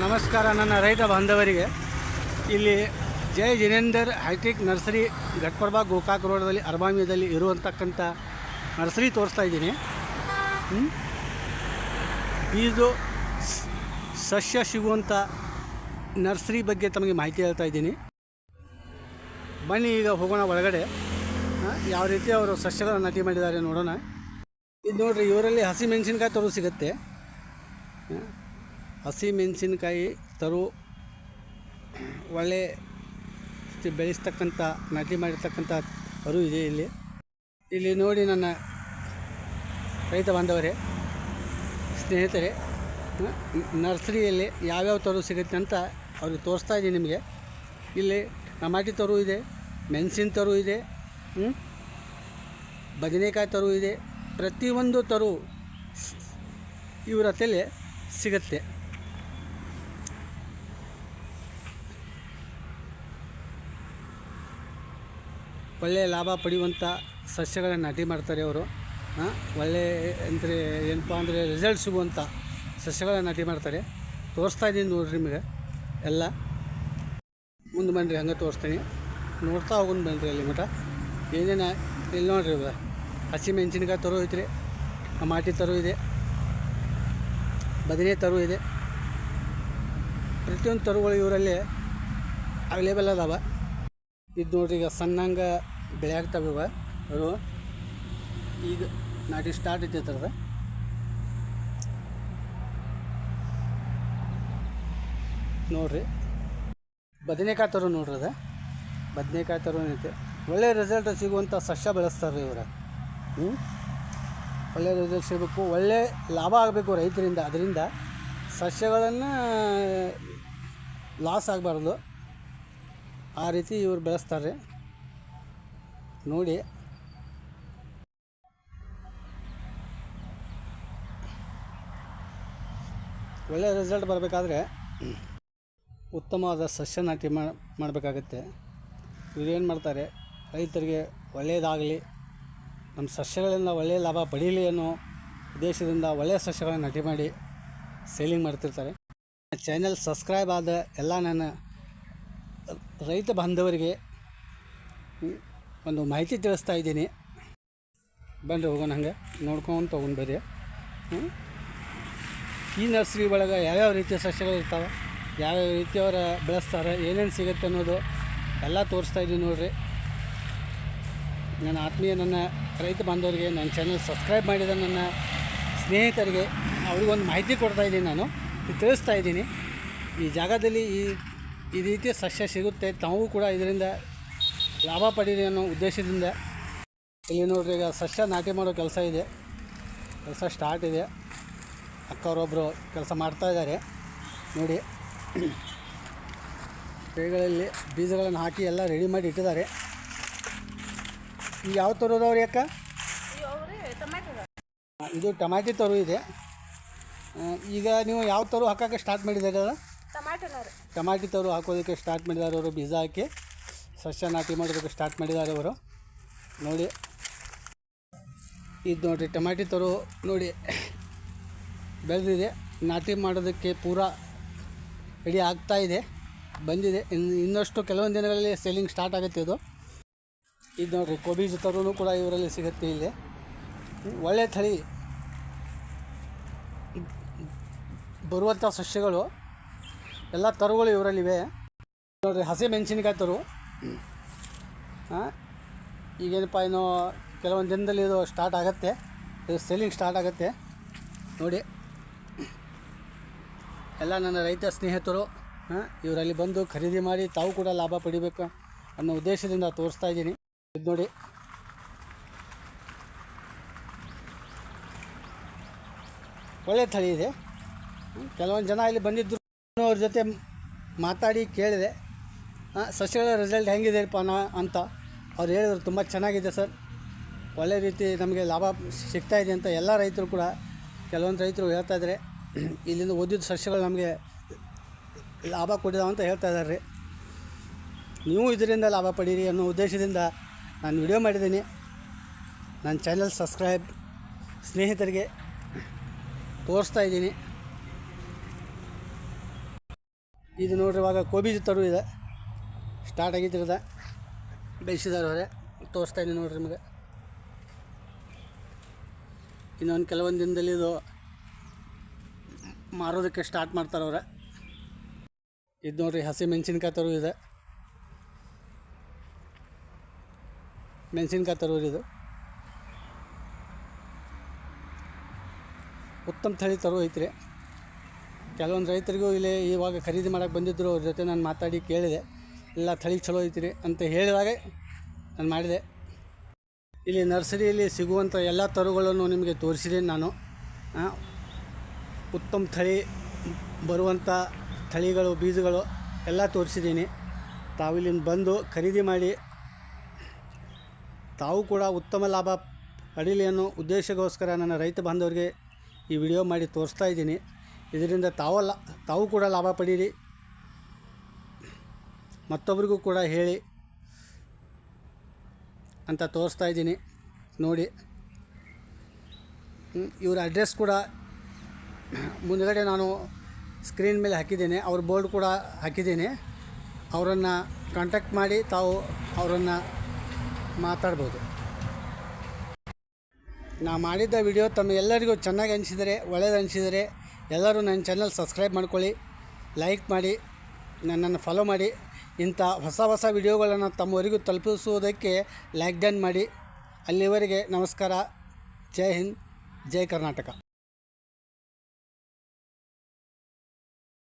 ನಮಸ್ಕಾರ ನನ್ನ ರೈತ ಬಾಂಧವರಿಗೆ. ಇಲ್ಲಿ ಜಯ ಜಿನೇಂದರ್ ಹೈಟೆಕ್ ನರ್ಸರಿ ಘಟ್ಪ್ರಭಾ ಗೋಕಾಕ್ ರೋಡದಲ್ಲಿ ಅರ್ಬಾಮಿಯದಲ್ಲಿ ಇರುವಂತಕ್ಕಂಥ ನರ್ಸರಿ ತೋರಿಸ್ತಾ ಇದ್ದೀನಿ. ಇದು ಸಸ್ಯ ಸಿಗುವಂಥ ನರ್ಸರಿ ಬಗ್ಗೆ ತಮಗೆ ಮಾಹಿತಿ ಹೇಳ್ತಾ ಇದ್ದೀನಿ. ಬನ್ನಿ ಈಗ ಹೋಗೋಣ ಒಳಗಡೆ. ಯಾವ ರೀತಿ ಅವರು ಸಸ್ಯಗಳನ್ನು ನಾಟಿ ಮಾಡಿದ್ದಾರೆ ನೋಡೋಣ. ಇದು ನೋಡ್ರಿ, ಇವರಲ್ಲಿ ಹಸಿ ಮೆಣಸಿನ್ಕಾಯಿ ತರು ಸಿಗುತ್ತೆ. ಹಸಿ ಮೆಣಸಿನಕಾಯಿ ತರು ಒಳ್ಳೆ ಬೆಳೆಸ್ತಕ್ಕಂಥ, ನಾಟಿ ಮಾಡಿರ್ತಕ್ಕಂಥ ಅರು ಇದೆ ಇಲ್ಲಿ. ಇಲ್ಲಿ ನೋಡಿ ನನ್ನ ರೈತ ಬಾಂಧವರೇ, ಸ್ನೇಹಿತರೆ ನರ್ಸರಿಯಲ್ಲಿ ಯಾವ್ಯಾವ ತರು ಸಿಗುತ್ತೆ ಅಂತ ಅವ್ರಿಗೆ ತೋರಿಸ್ತಾ ಇದ್ದೀನಿ ನಿಮಗೆ. ಇಲ್ಲಿ ಟಮಾಟಿ ತರು ಇದೆ, ಮೆಣಸಿನ ತರು ಇದೆ ಬದನೆಕಾಯಿ ತರು ಇದೆ, ಪ್ರತಿಯೊಂದು ತರು ಇವರ ತಲೆ ಸಿಗುತ್ತೆ. ಒಳ್ಳೆಯ ಲಾಭ ಪಡೆಯುವಂಥ ಸಸ್ಯಗಳನ್ನು ನಾಟಿ ಮಾಡ್ತಾರೆ ಅವರು. ಒಳ್ಳೆ ಅಂದರೆ ಏನಪ್ಪ ಅಂದರೆ ರಿಸಲ್ಟ್ ಸಿಗುವಂಥ ಸಸ್ಯಗಳನ್ನು ನಾಟಿ ಮಾಡ್ತಾರೆ. ತೋರಿಸ್ತಾ ಇದ್ದೀನಿ ನೋಡಿರಿ ನಿಮಗೆ ಎಲ್ಲ. ಮುಂದೆ ಬನ್ನಿರಿ ಹಂಗೆ ತೋರಿಸ್ತೀನಿ. ನೋಡ್ತಾ ಹೋಗೋಣ ಬನ್ನಿರಿ ಅಲ್ಲಿ ಮಠ. ಏನೇನು, ಇಲ್ಲಿ ನೋಡ್ರಿ ಇವಾಗ ಹಸಿ ಮೆಣಸಿನ್ಕಾಯಿ ತರು ಐತ್ರಿ, ಟಮಾಟಿ ತರೋ ಇದೆ, ಬದನೆ ತರು ಇದೆ. ಪ್ರತಿಯೊಂದು ತರುಗಳು ಇವರಲ್ಲಿ ಅವೈಲೇಬಲ್ ಅದಾವ. ಇದು ನೋಡ್ರಿ ಈಗ ಸಣ್ಣಂಗೆ ಬೆಳೆ ಇವ ಅವರು ಈಗ ನಾಟಿ ಸ್ಟಾರ್ಟ್ ಐತೆ ಥರದ ನೋಡ್ರಿ. ಬದನೆಕಾಯಿ ಥರ ನೋಡ್ರಿ ಅದ. ಬದನೆಕಾಯಿ ಥರ ಐತೆ ಒಳ್ಳೆ ರಿಸಲ್ಟ್ ಸಿಗುವಂಥ ಸಸ್ಯ ಬೆಳೆಸ್ತಾರೆ ಇವರು. ಹ್ಞೂ ಒಳ್ಳೆ ರಿಸಲ್ಟ್ ಸಿಗಬೇಕು. ಒಳ್ಳೆ ಲಾಭ ಆಗಬೇಕು ರೈತರಿಂದ. ಅದರಿಂದ ಸಸ್ಯಗಳನ್ನು ಲಾಸ್ ಆಗಬಾರ್ದು. ಆ ರೀತಿ ಇವ್ರು ಬೆಳೆಸ್ತಾರೆ. ನೋಡಿ. ಒಳ್ಳೆಯ ರಿಸಲ್ಟ್ ಬರಬೇಕಾದ್ರೆ ಉತ್ತಮವಾದ ಸಸ್ಯ ನಾಟಿ ಮಾಡಬೇಕಾಗತ್ತೆ. ಇವ್ರೇನು ಮಾಡ್ತಾರೆ, ರೈತರಿಗೆ ಒಳ್ಳೆಯದಾಗಲಿ ನಮ್ಮ ಸಸ್ಯಗಳಿಂದ ಒಳ್ಳೆಯ ಲಾಭ ಪಡೀಲಿ ಅನ್ನೋ ಉದ್ದೇಶದಿಂದ ಒಳ್ಳೆಯ ಸಸ್ಯಗಳನ್ನು ನಾಟಿ ಮಾಡಿ ಸೇಲಿಂಗ್ ಮಾಡ್ತಿರ್ತಾರೆ. ಚಾನೆಲ್ ಸಬ್ಸ್ಕ್ರೈಬ್ ಆದ ಎಲ್ಲ ನನ್ನ ರೈತ ಬಾಂಧವರಿಗೆ ಒಂದು ಮಾಹಿತಿ ತಿಳಿಸ್ತಾ ಇದ್ದೀನಿ. ಬಂದು ಹೋಗೋಣ ಹಂಗೆ. ನೋಡ್ಕೊಂಡು ತೊಗೊಂಡು ಬರ್ರಿ ಈ ನರ್ಸರಿ ಒಳಗೆ ಯಾವ್ಯಾವ ರೀತಿಯ ಸಸ್ಯಗಳು ಇರ್ತಾವೆ, ಯಾವ್ಯಾವ ರೀತಿಯವರ ಬೆಳೆಸ್ತಾರೆ, ಏನೇನು ಸಿಗುತ್ತೆ ಅನ್ನೋದು ಎಲ್ಲ ತೋರಿಸ್ತಾ ಇದ್ದೀನಿ ನೋಡಿರಿ. ನನ್ನ ಆತ್ಮೀಯ, ನನ್ನ ರೈತ ಬಾಂಧವರಿಗೆ, ನನ್ನ ಚಾನಲ್ ಸಬ್ಸ್ಕ್ರೈಬ್ ಮಾಡಿದ ನನ್ನ ಸ್ನೇಹಿತರಿಗೆ ಅವ್ರಿಗೊಂದು ಮಾಹಿತಿ ಕೊಡ್ತಾ ಇದ್ದೀನಿ ನಾನು. ತಿಳಿಸ್ತಾ ಇದ್ದೀನಿ. ಈ ಜಾಗದಲ್ಲಿ ಈ ಈ ರೀತಿಯ ಸಸ್ಯ ಸಿಗುತ್ತೆ. ತಾವು ಕೂಡ ಇದರಿಂದ ಲಾಭ ಪಡೀರಿ ಅನ್ನೋ ಉದ್ದೇಶದಿಂದ ಇಲ್ಲಿ ನೋಡ್ರಿ ಈಗ ಸಸ್ಯ ನಾಟಿ ಮಾಡೋ ಕೆಲಸ ಇದೆ. ಕೆಲಸ ಸ್ಟಾರ್ಟ್ ಇದೆ. ಅಕ್ಕವರೊಬ್ಬರು ಕೆಲಸ ಮಾಡ್ತಾ ಇದ್ದಾರೆ. ನೋಡಿ ಕೈಗಳಲ್ಲಿ ಬೀಜಗಳನ್ನು ಹಾಕಿ ಎಲ್ಲ ರೆಡಿ ಮಾಡಿ ಇಟ್ಟಿದ್ದಾರೆ. ಈಗ ಯಾವ ತರೋದವ್ರಿ ಅಕ್ಕ? ಇದು ಟಮಾಟಿ ತರು ಇದೆ. ಈಗ ನೀವು ಯಾವ ತರು ಹಾಕೋಕ್ಕೆ ಸ್ಟಾರ್ಟ್ ಮಾಡಿದ್ದಾರೆ? ಟಮಾಟಿ ತರು. ಹಾಕೋದಕ್ಕೆ ಸ್ಟಾರ್ಟ್ ಮಾಡಿದ್ದಾರೆ ಅವರು ಬೀಜ ಹಾಕಿ. ಸಸ್ಯ ನಾಟಿ ಮಾಡೋದಕ್ಕೆ ಸ್ಟಾರ್ಟ್ ಮಾಡಿದ್ದಾರೆ ಅವರು. ನೋಡಿ. ಇದು ನೋಡಿರಿ ಟೊಮ್ಯಾಟಿ ತರು ನೋಡಿ. ಬೆಳೆದಿದೆ. ನಾಟಿ ಮಾಡೋದಕ್ಕೆ ಪೂರ ರೆಡಿ ಆಗ್ತಾ ಇದೆ. ಬಂದಿದೆ. ಇನ್ನು ಇನ್ನಷ್ಟು ಕೆಲವೊಂದು ದಿನಗಳಲ್ಲಿ ಸೇಲಿಂಗ್ ಸ್ಟಾರ್ಟ್ ಆಗುತ್ತೆ ಇದು. ಇದು ನೋಡಿರಿ ಕೋಬೀಜ್ ತರೂ ಕೂಡ ಇವರಲ್ಲಿ ಸಿಗುತ್ತೆ ಇಲ್ಲಿ. ಒಳ್ಳೆ ತಳಿ ಬರುವಂಥ ಸಸ್ಯಗಳು. ಎಲ್ಲ ತರುಗಳು ಇವರಲ್ಲಿವೆ. ನೋಡಿರಿ, ಹಸಿ ಮೆಣಸಿನ್ಕಾಯಿ ತರು. ಈಗೇನಪ್ಪ ಇನ್ನು ಕೆಲವೊಂದು ದಿನದಲ್ಲಿ ಇದು ಸ್ಟಾರ್ಟ್ ಆಗುತ್ತೆ. ಇದು ಸೆಲ್ಲಿಂಗ್ ಸ್ಟಾರ್ಟ್ ಆಗುತ್ತೆ. ನೋಡಿ. ಎಲ್ಲ ನನ್ನ ರೈತ ಸ್ನೇಹಿತರು ಇವರಲ್ಲಿ ಬಂದು ಖರೀದಿ ಮಾಡಿ ತಾವು ಕೂಡ ಲಾಭ ಪಡಿಬೇಕು ಅನ್ನೋ ಉದ್ದೇಶದಿಂದ ತೋರಿಸ್ತಾ ಇದ್ದೀನಿ. ಇದು ನೋಡಿ. ಒಳ್ಳೆ ತಳಿ ಇದೆ. ಕೆಲವೊಂದು ಜನ ಇಲ್ಲಿ ಬಂದಿದ್ದರು ಅವ್ರ ಜೊತೆ ಮಾತಾಡಿ ಕೇಳಿದೆ. ಸಸ್ಯಗಳ ರಿಸಲ್ಟ್ ಹೆಂಗಿದೆಪ್ಪ ನಾ ಅಂತ ಅವ್ರು ಹೇಳಿದ್ರು, ತುಂಬ ಚೆನ್ನಾಗಿದೆ ಸರ್. ಒಳ್ಳೆ ರೀತಿ ನಮಗೆ ಲಾಭ ಸಿಗ್ತಾ ಇದೆ ಅಂತ ಎಲ್ಲ ರೈತರು ಕೂಡ, ಕೆಲವೊಂದು ರೈತರು ಹೇಳ್ತಾ ಇದ್ದಾರೆ ಇಲ್ಲಿಂದ ಓದಿದ ಸಸ್ಯಗಳು ನಮಗೆ ಲಾಭ ಕೊಟ್ಟಿದಾವೆ ಅಂತ ಹೇಳ್ತಾ ಇದ್ದಾರೆ ರೀ ನೀವು ಇದರಿಂದ ಲಾಭ ಪಡೀರಿ ಅನ್ನೋ ಉದ್ದೇಶದಿಂದ ನಾನು ವಿಡಿಯೋ ಮಾಡಿದ್ದೀನಿ. ನನ್ನ ಚಾನಲ್ ಸಬ್ಸ್ಕ್ರೈಬ್ ಸ್ನೇಹಿತರಿಗೆ ತೋರಿಸ್ತಾ ಇದ್ದೀನಿ. ಇದು ನೋಡಿರುವಾಗ ಇವಾಗ ಕೋಬೀಜ್ ತರು ಇದೆ. ಸ್ಟಾರ್ಟ್ ಆಗಿದ್ರದ ಬೆಳೆಸಿದಾರ ಅವರೇ. ತೋರಿಸ್ತಾ ಇದ್ದೀನಿ ನೋಡಿರಿ ನಿಮಗೆ. ಇನ್ನೊಂದು ಕೆಲವೊಂದು ದಿನದಲ್ಲಿ ಇದು ಮಾರೋದಕ್ಕೆ ಸ್ಟಾರ್ಟ್ ಮಾಡ್ತಾರೆ ಅವರೇ. ಇದು ನೋಡಿರಿ ಹಸಿ ಮೆಣಸಿನ್ಕಾಯಿ ತರು ಇದೆ. ಮೆಣಸಿನ್ಕಾಯಿ ತರೂರು ಇದು. ಉತ್ತಮ ತಳಿ ತರು ಐತ್ರಿ. ಕೆಲವೊಂದು ರೈತರಿಗೂ ಇಲ್ಲಿ ಇವಾಗ ಖರೀದಿ ಮಾಡೋಕ್ಕೆ ಬಂದಿದ್ದರು ಅವ್ರ ಜೊತೆ ನಾನು ಮಾತಾಡಿ ಕೇಳಿದೆ. ಎಲ್ಲ ತಳಿ ಚಲೋ ಐತ್ರಿ ಅಂತ ಹೇಳಿದಾಗ ನಾನು ಮಾಡಿದೆ. ಇಲ್ಲಿ ನರ್ಸರಿಯಲ್ಲಿ ಸಿಗುವಂಥ ಎಲ್ಲ ತರುಗಳನ್ನು ನಿಮಗೆ ತೋರಿಸಿದ್ದೀನಿ ನಾನು. ಉತ್ತಮ ತಳಿ ಬರುವಂಥ ತಳಿಗಳು ಬೀಜಗಳು ಎಲ್ಲ ತೋರಿಸಿದ್ದೀನಿ. ತಾವು ಇಲ್ಲಿಂದ ಬಂದು ಖರೀದಿ ಮಾಡಿ ತಾವು ಕೂಡ ಉತ್ತಮ ಲಾಭ ಪಡೀಲಿ ಅನ್ನೋ ಉದ್ದೇಶಕ್ಕೋಸ್ಕರ ನನ್ನ ರೈತ ಬಾಂಧವರಿಗೆ ಈ ವಿಡಿಯೋ ಮಾಡಿ ತೋರಿಸ್ತಾ ಇದ್ದೀನಿ. ಇದರಿಂದ ತಾವು ತಾವು ಕೂಡ ಲಾಭ ಪಡೀರಿ. ಮತ್ತೊಬ್ಬರಿಗೂ ಕೂಡ ಹೇಳಿ ಅಂತ ತೋರಿಸ್ತಾ ಇದ್ದೀನಿ. ನೋಡಿ. ಇವರ ಅಡ್ರೆಸ್ ಕೂಡ ಮುಂದುಗಡೆ ನಾನು ಸ್ಕ್ರೀನ್ ಮೇಲೆ ಹಾಕಿದ್ದೀನಿ. ಅವ್ರ ಬೋರ್ಡ್ ಕೂಡ ಹಾಕಿದ್ದೀನಿ. ಅವರನ್ನು ಕಾಂಟ್ಯಾಕ್ಟ್ ಮಾಡಿ ತಾವು ಅವರನ್ನು ಮಾತಾಡ್ಬೋದು. ನಾ ಮಾಡಿದ್ದ ವಿಡಿಯೋ ತಮ್ಮ ಎಲ್ಲರಿಗೂ ಚೆನ್ನಾಗಿ ಅನಿಸಿದರೆ ಒಳ್ಳೆಯದು ಅನಿಸಿದರೆ ಎಲ್ಲರೂ ನನ್ನ ಚಾನಲ್ ಸಬ್ಸ್ಕ್ರೈಬ್ ಮಾಡ್ಕೊಳ್ಳಿ ಲೈಕ್ ಮಾಡಿ, ನನ್ನನ್ನು ಫಾಲೋ ಮಾಡಿ. ಇಂಥ ಹೊಸ ಹೊಸ ವಿಡಿಯೋಗಳನ್ನು ತಮ್ಮವರಿಗೂ ತಲುಪಿಸುವುದಕ್ಕೆ ಲೈಕ್ ಡನ್ ಮಾಡಿ. ಅಲ್ಲಿವರೆಗೆ ನಮಸ್ಕಾರ. ಜೈ ಹಿಂದ್, ಜೈ ಕರ್ನಾಟಕ.